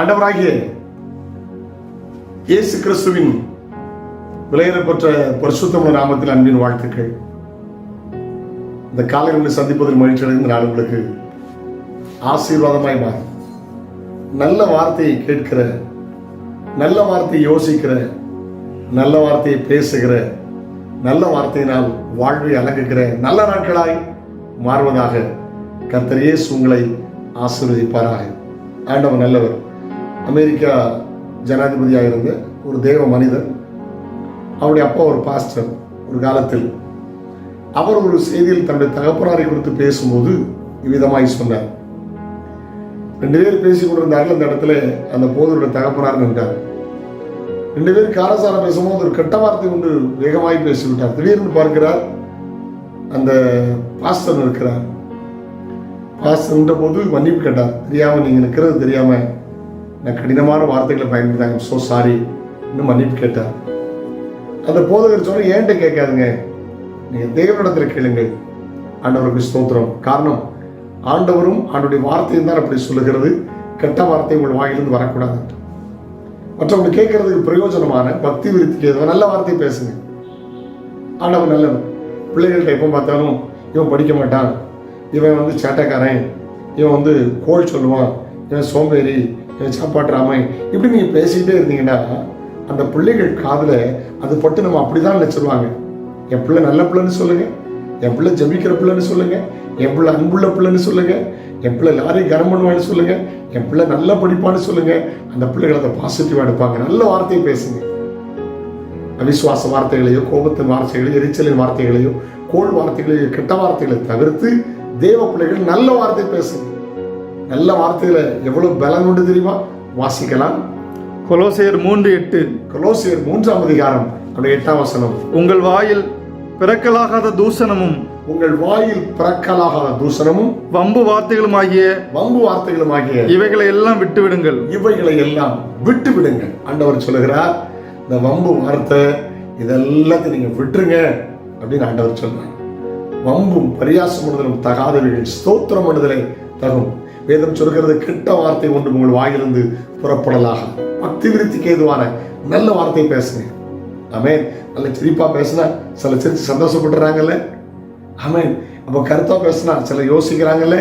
ஆண்டவராகிய இயேசு கிறிஸ்துவின் விலையேறப்பட்ட பரிசுத்தமுள்ள நாமத்தில் அன்பின் வாழ்த்துக்கள். இந்த காலை உங்களை சந்திப்பதில் மகிழ்ச்சி அடைந்த நான் உங்களுக்கு ஆசீர்வாதமாய் மாறும். நல்ல வார்த்தையை கேட்கிற நல்ல வார்த்தையை யோசிக்கிற நல்ல வார்த்தையை பேசுகிற நல்ல வார்த்தையினால் வாழ்வை அலங்குகிற நல்ல நாட்களாய் மாறுவதாக கர்த்தர் இயேசு உங்களை ஆசீர்வதிப்பாராக. ஆண்டவர் நல்லவர். அமெரிக்கா ஜனாதிபதியாக இருந்த ஒரு தேவ மனிதர் அவருடைய அப்பா ஒரு பாஸ்டர் ஒரு காலத்தில். அவர் ஒரு செய்தியில் தன்னுடைய தகப்பனாரை குறித்து பேசும்போது இவ்விதமாய் சொன்னார். ரெண்டு பேர் பேசி கொண்டிருந்தார்கள். அந்த இடத்துல அந்த போதருடைய தகப்பனார் நின்றார். ரெண்டு பேரும் காரசாரம் பேசும்போது ஒரு கெட்ட வார்த்தை கொண்டு வேகமாய் பேசிவிட்டார். திடீர்னு பார்க்கிறார் அந்த பாஸ்டர் இருக்கிறார் பாஸ்டர் போது மன்னிப்பு கேட்டார். தெரியாம நீங்க இருக்கிறது தெரியாம நான் கடினமான வார்த்தைகளை பயன்படுத்தாங்க ஸோ சாரி இன்னும் மன்னிப்பு கேட்டார். அந்த போதகர் சொன்ன ஏன்ட்டு கேட்காதுங்க. நீங்கள் தேவனிடத்தில் கேளுங்கள். ஆண்டவருக்கு ஸ்தோத்திரம். காரணம் ஆண்டவரும் ஆண்டுடைய வார்த்தையும் தான் அப்படி சொல்லுகிறது. கெட்ட வார்த்தை உங்கள் வாயிலிருந்து வரக்கூடாது. மற்றவங்க கேட்கறதுக்கு பிரயோஜனமான பக்தி விருத்திக்கு நல்ல வார்த்தையை பேசுங்க. ஆண்டவன் நல்லவன் பிள்ளைகள்கிட்ட எப்போ பார்த்தாலும் இவன் படிக்க மாட்டான். இவன் வந்து சேட்டைக்காரன். இவன் வந்து கோல் சொல்லுவான். இவன் சோம்பேறி இவன் சாப்பாட்டுறாமை இப்படி நீங்கள் பேசிக்கிட்டே இருந்தீங்கன்னா அந்த பிள்ளைகள் காதில் அது பட்டு நம்ம அப்படிதான் நினச்சிருவாங்க என் பிள்ளை நல்ல பிள்ளைன்னு சொல்லுங்க. என் பிள்ளை ஜபிக்கிற பிள்ளைன்னு சொல்லுங்க. என் பிள்ளை அன்புள்ள பிள்ளைன்னு சொல்லுங்க. என் பிள்ளை லாரி கரம் பண்ணுவான்னு சொல்லுங்க. என் பிள்ளை நல்லா படிப்பான்னு சொல்லுங்க. அந்த பிள்ளைகள் அதை பாசிட்டிவா எடுப்பாங்க. நல்ல வார்த்தையை பேசுங்க. அவிசுவாச வார்த்தைகளையோ கோபத்தின் வார்த்தைகளையோ எரிச்சலின் வார்த்தைகளையோ கோள் வார்த்தைகளையோ கெட்ட வார்த்தைகளை தவிர்த்து தேவ பிள்ளைகள் நல்ல வார்த்தை பேசுங்க. நல்ல வார்த்தைகளை எவ்வளவு பலன் உண்டு தெரியுமா? வாசிக்கலாம். கொலோசையர் மூன்று எட்டு. கொலோசியர் மூன்றாம் அதிகாரம் அப்படி எட்டாம் வசனம். உங்கள் வாயில் பிறக்கலாகாத தூசணமும் உங்கள் வாயில் பிறக்கலாகாத தூசணமும் வம்பு வார்த்தைகளும் ஆகிய வம்பு வார்த்தைகளும் ஆகிய இவைகளை எல்லாம் விட்டு விடுங்கள் இவைகளை எல்லாம் விட்டு விடுங்க ஆண்டவர் சொல்லுகிறார் இந்த வம்பு வார்த்தை இதெல்லாத்தையும் நீங்க விட்டுருங்க அப்படின்னு ஆண்டவர் சொல்றார். வம்பும் பரியாசமுடுதலும் தகாதவைகள் ஸ்தோத்திரம் பண்ணுதலே தகும் வேதம் சொல்கிறது கெட்ட வார்த்தை ஒன்று உங்கள் வாயிலிருந்து புறப்படலாக. பக்தி விருத்திக்கு ஏதுவான நல்ல வார்த்தை பேசுங்க ஆமென். நல்ல சிரிப்பா பேசினா சில சிரிச்சு சந்தோஷப்படுறாங்கல்ல ஆமென். அப்போ கருத்தாக பேசினா சில யோசிக்கிறாங்கல்ல?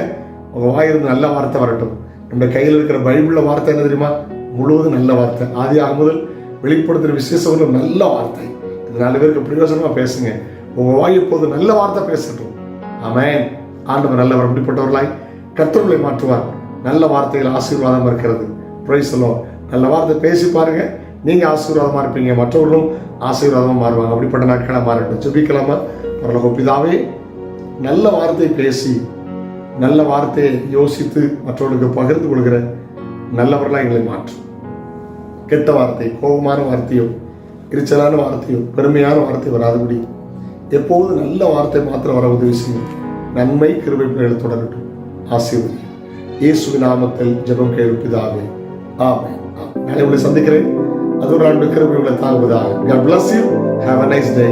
உங்கள் வாயிலிருந்து நல்ல வார்த்தை வரட்டும். நம்ம கையில் இருக்கிற பைபிளில் வார்த்தை என்ன தெரியுமா? முழுவதும் நல்ல வார்த்தை. ஆதி முதல் வெளிப்படுத்துகிற விசேஷங்களும் நல்ல வார்த்தை. இது நாலு பேருக்கு பிரயோசனமாக பேசுங்க. உங்கள் வாய் இப்போது நல்ல வார்த்தை பேசட்டும். ஆமென். ஆண்டவர் நல்லவர் அப்படிப்பட்டவர்களாய் கர்த்தர்களை மாற்றுவார். நல்ல வார்த்தைகள் ஆசீர்வாதம் இருக்கிறது. பிரைசலோ நல்ல வார்த்தை பேசி பாருங்க. நீங்க ஆசீர்வாதமா இருப்பீங்க. மற்றவர்களும் ஆசீர்வாதமா மாறுவாங்க. அப்படிப்பட்ட நாட்களா மாறட்டும். ஜெபிக்கலாமா? பரலோக பிதாவே நல்ல வார்த்தை பேசி நல்ல வார்த்தையை யோசித்து மற்றவர்களுக்கு பகிர்ந்து கொள்கிற நல்லவர்களாக எங்களை மாற்றும் கெட்ட வார்த்தை கோபமான வார்த்தையோ எரிச்சலான வார்த்தையோ பெருமையான வார்த்தை வராதபடி எப்போது நல்ல வார்த்தை மாத்திரம் வர உதவி செய்யும். நன்மை கிருபை பிள்ளைகள் தொடரட்டும். ஆசீர்வதி இயேசுவின் நாமத்தில் ஜெபம் கேள்விதாவே ஆமே நான் உங்களை சந்திக்கிறேன். அது ஒரு ஆண்டு கிருபை உங்களை தாங்குவதாக God bless you. Have a nice day.